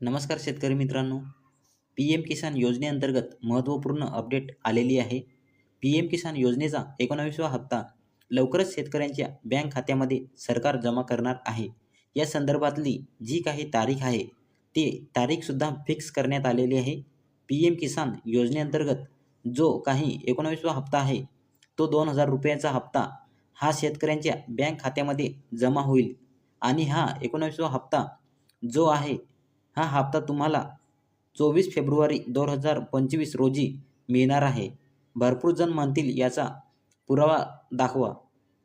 नमस्कार शेतकरी मित्रांनो. पी एम किसान योजनेअंतर्गत महत्त्वपूर्ण अपडेट आलेली आहे. पी एम किसान योजनेचा एकोणावीसवा हप्ता लवकरच शेतकऱ्यांच्या बँक खात्यामध्ये सरकार जमा करणार आहे. या संदर्भातली जी काही तारीख आहे ती तारीखसुद्धा फिक्स करण्यात आलेली आहे. पी एम किसान योजनेअंतर्गत जो काही एकोणावीसवा हप्ता आहे तो दोन हजार रुपयाचा हप्ता हा शेतकऱ्यांच्या बँक खात्यामध्ये जमा होईल. आणि हा एकोणावीसवा हप्ता जो आहे हा हप्ता तुम्हाला चोवीस फेब्रुवारी दोन हजार पंचवीस रोजी मिळणार आहे. भरपूर जण म्हणतील याचा पुरावा दाखवा.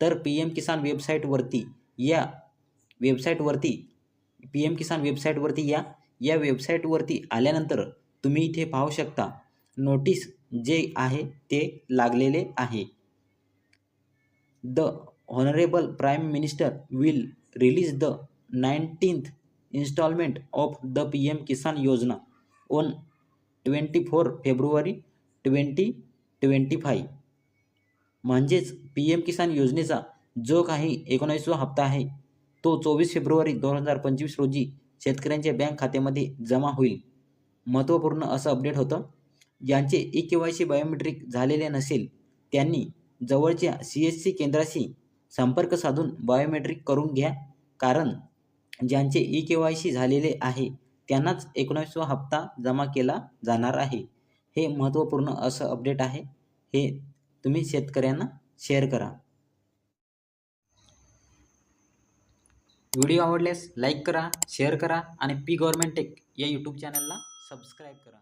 तर पी एम किसान वेबसाईटवरती या वेबसाईटवरती पी एम किसान वेबसाईटवरती या या वेबसाईटवरती आल्यानंतर तुम्ही इथे पाहू शकता नोटीस जे आहे ते लागलेले आहे. The honourable prime minister will release the nineteenth instalment of the P M Kisan योजना on twenty four February twenty twenty five म्हणजेच पी एम किसान योजनेचा जो काही एकोणावीसवा हप्ता आहे तो चोवीस फेब्रुवारी दोन हजार पंचवीस रोजी शेतकऱ्यांच्या बँक खात्यामध्ये जमा होईल. महत्त्वपूर्ण असं अपडेट होतं ज्यांचे e K Y C biometric झालेले नसेल त्यांनी जवळच्या सी एस सी केंद्राशी संपर्क साधून बायोमेट्रिक करून घ्या कारण ज्यांचे ई के वाय सी झालेले आहे त्यांनाच एकोणावीसवा हप्ता जमा केला जाणार आहे. हे महत्त्वपूर्ण असं अपडेट आहे. हे तुम्ही शेतकऱ्यांना शेअर करा. व्हिडिओ आवडल्यास लाईक करा शेअर करा आणि पी गव्हर्मेंट टेक या यूट्यूब चॅनलला सबस्क्राईब करा.